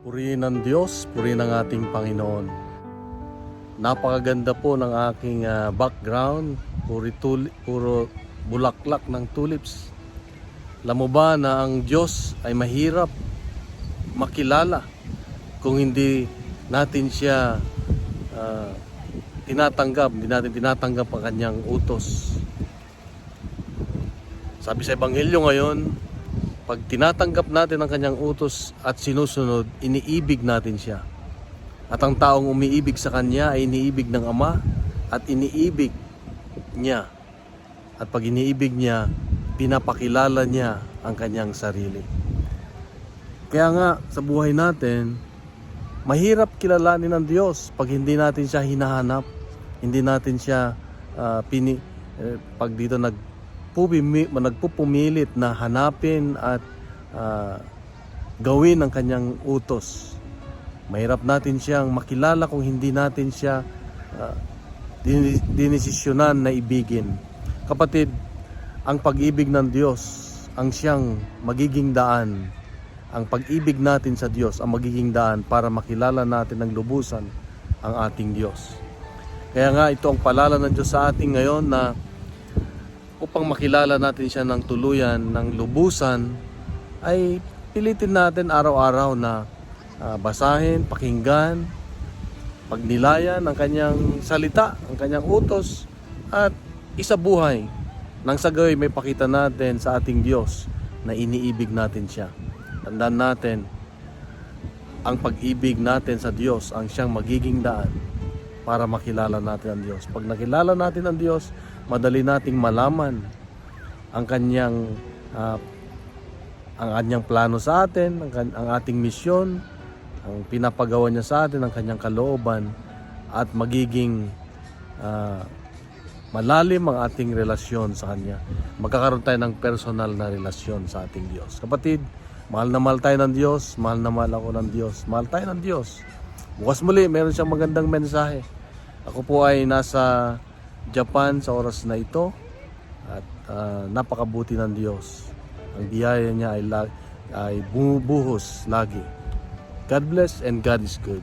Purihin ng Diyos, purihin ng ating Panginoon. Napakaganda po ng aking ah, background, puri tuli, puro bulaklak ng tulips. Alam ba na ang Diyos ay mahirap makilala kung hindi natin siya ah, tinatanggap, hindi natin tinatanggap ang kanyang utos. Sabi sa Ebanghelyo ngayon, pag tinatanggap natin ang kanyang utos at sinusunod, iniibig natin siya. At ang taong umiibig sa kanya ay iniibig ng Ama at iniibig niya. At pag iniibig niya, pinapakilala niya ang kanyang sarili. Kaya nga sa buhay natin, mahirap kilalanin ng Diyos pag hindi natin siya hinahanap, hindi natin siya ah, pini eh, pag dito nag nagpupumilit na hanapin at ah, gawin ang kanyang utos. Mahirap natin siyang makilala kung hindi natin siya uh, dinesisyonan na ibigin. Kapatid, ang pag-ibig ng Diyos ang siyang magiging daan. Ang pag-ibig natin sa Diyos ang magiging daan para makilala natin ng lubusan ang ating Diyos. Kaya nga ito ang palala ng Diyos sa ating ngayon na upang makilala natin siya ng tuluyan, ng lubusan, ay pilitin natin araw-araw na ah, basahin, pakinggan, pagnilayan ang kanyang salita, ang kanyang utos, at isabuhay. Nang sa gawi may pakita natin sa ating Diyos na iniibig natin siya. Tandaan natin, ang pag-ibig natin sa Diyos ang siyang magiging daan para makilala natin ang Diyos. Pag nakilala natin ang Diyos, madali nating malaman ang kanyang ah, ang kanyang plano sa atin, ang, ang ating misyon, ang pinapagawa niya sa atin, ang kanyang kalooban at magiging ah, malalim ang ating relasyon sa Kanya. Magkakaroon tayo ng personal na relasyon sa ating Diyos. Kapatid, mahal na mahal tayo ng Diyos, mahal na mahal ako ng Diyos, mahal tayo ng Diyos. Bukas muli, meron siyang magandang mensahe. Ako po ay nasa Japan sa oras na ito at ah, napakabuti ng Diyos. Ang biyaya niya ay, ay bumubuhos lagi. God bless and God is good.